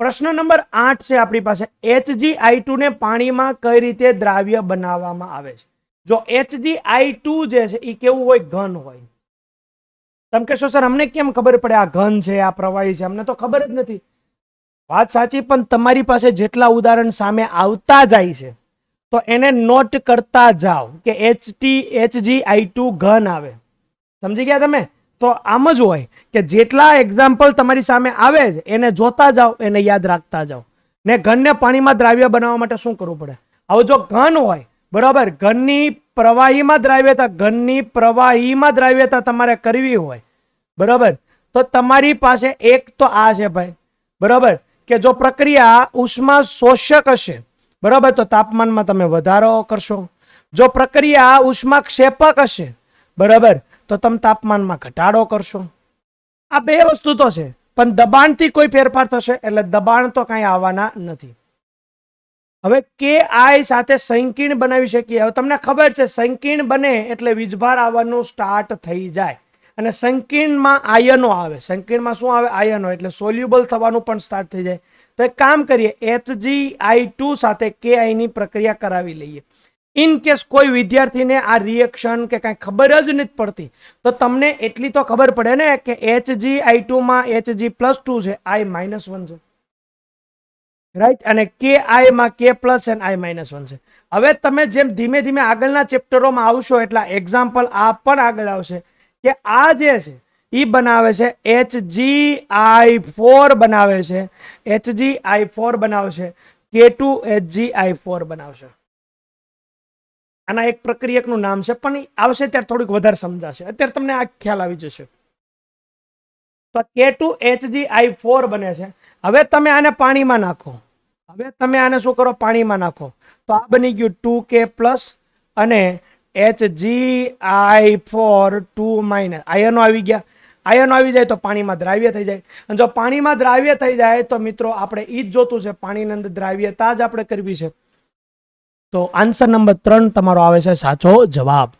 પ્રશ્ન નંબર આઠ છે આપણી પાસે. એચજી આઈ ટુ ને પાણીમાં કઈ રીતે દ્રાવ્ય બનાવવામાં આવે છે? જો એચજી આઈ ટુ જે છે એ કેવું હોય? ઘન હોય. તમે કહેશો, સર, અમને કેમ ખબર પડે આ ઘન છે, આ પ્રવાહી છે? અમને તો ખબર જ નથી. વાત સાચી, પણ તમારી પાસે જેટલા ઉદાહરણ સામે આવતા જાય છે, તો એને નોટ કરતા જાઓ કે H T H G I two ઘન આવે. સમજી ગયા તમે? તો આમ જ હોય કે જેટલા એક્ઝામ્પલ તમારી સામે આવે જ, એને જોતા જાઓ, એને યાદ રાખતા જાઓ. ને ઘનને પાણીમાં દ્રાવ્ય બનાવવા માટે શું કરવું પડે? હવે જો ઘન હોય, બરાબર, ઘનની પ્રવાહીમાં દ્રાવ્યતા, ઘનની પ્રવાહીમાં દ્રાવ્યતા તમારે કરવી હોય, બરાબર? તો તમારી પાસે એક તો આ છે ભાઈ, બરાબર? કે જો પ્રક્રિયા ઉષ્મા શોષક હશે, બરાબર? તો તાપમાનમાં તમે વધારો કરશો. જો પ્રક્રિયા ઉષ્મા ક્ષેપક હશે, બરાબર? તો તમે તાપમાનમાં ઘટાડો કરશો. આ બે વસ્તુ તો છે, પણ દબાણથી કોઈ ફેરફાર થશે એટલે દબાણ તો કાંઈ આવવાના નથી. હવે કે આઈ સાથે સંકીર્ણ બનાવી શકીએ? હવે તમને ખબર છે, સંકીર્ણ બને એટલે વીજભાર આવવાનું સ્ટાર્ટ થઈ જાય. અને સંકીર્ણમાં આયનો આવે. સંકીર્ણમાં શું આવે? આયનો એટલે સોલ્યુબલ થવાનું પણ સ્ટાર્ટ થઈ જાય. તો એક કામ કરીએ એચજી આઈ ટુ સાથે કે આઈની પ્રક્રિયા કરાવી લઈએ. ઇન કેસ કોઈ વિદ્યાર્થીને આ રિએક્શન કે કાંઈ ખબર જ નથી પડતી, તો તમને એટલી તો ખબર પડે ને કે એચજી આઈ ટુમાં એચજી પ્લસ ટુ છે આઈ માઇનસ વન છે. રાઈટ અને કે આઈમાં K plus and I minus one છે. હવે તમે જેમ ધીમે ધીમે આગળના ચેપ્ટરોમાં આવશો, એટલા એક્ઝામ્પલ આ પણ આગળ આવશે કે આ જે છે એ બનાવે છે એચ જી આઈ ફોર બનાવે છે એચ જી આઈ ફોર બનાવશે K two H G I four બનાવશે. આના એક પ્રક્રિયકનું નામ છે, પણ આવશે ત્યારે થોડીક વધારે સમજાશે. અત્યારે તમને આ ખ્યાલ આવી જશે. તો કે ટુ એચજી આઈ ફોર બને છે. હવે તમે આને પાણીમાં નાખો. હવે તમે આને શું કરો? પાણીમાં નાખો. તો આ બની ગયું ટુ કે પ્લસ અને H G I four two minus આયનો આવી ગયા. આયનો આવી જાય તો પાણીમાં દ્રાવ્ય થઈ જાય. અને જો પાણીમાં દ્રાવ્ય થઈ જાય તો મિત્રો આપણે ઈ જ જોતું છે, પાણીની અંદર દ્રાવ્યતા જ આપણે કરવી છે. તો આન્સર નંબર ત્રણ તમારો આવે છે સાચો જવાબ.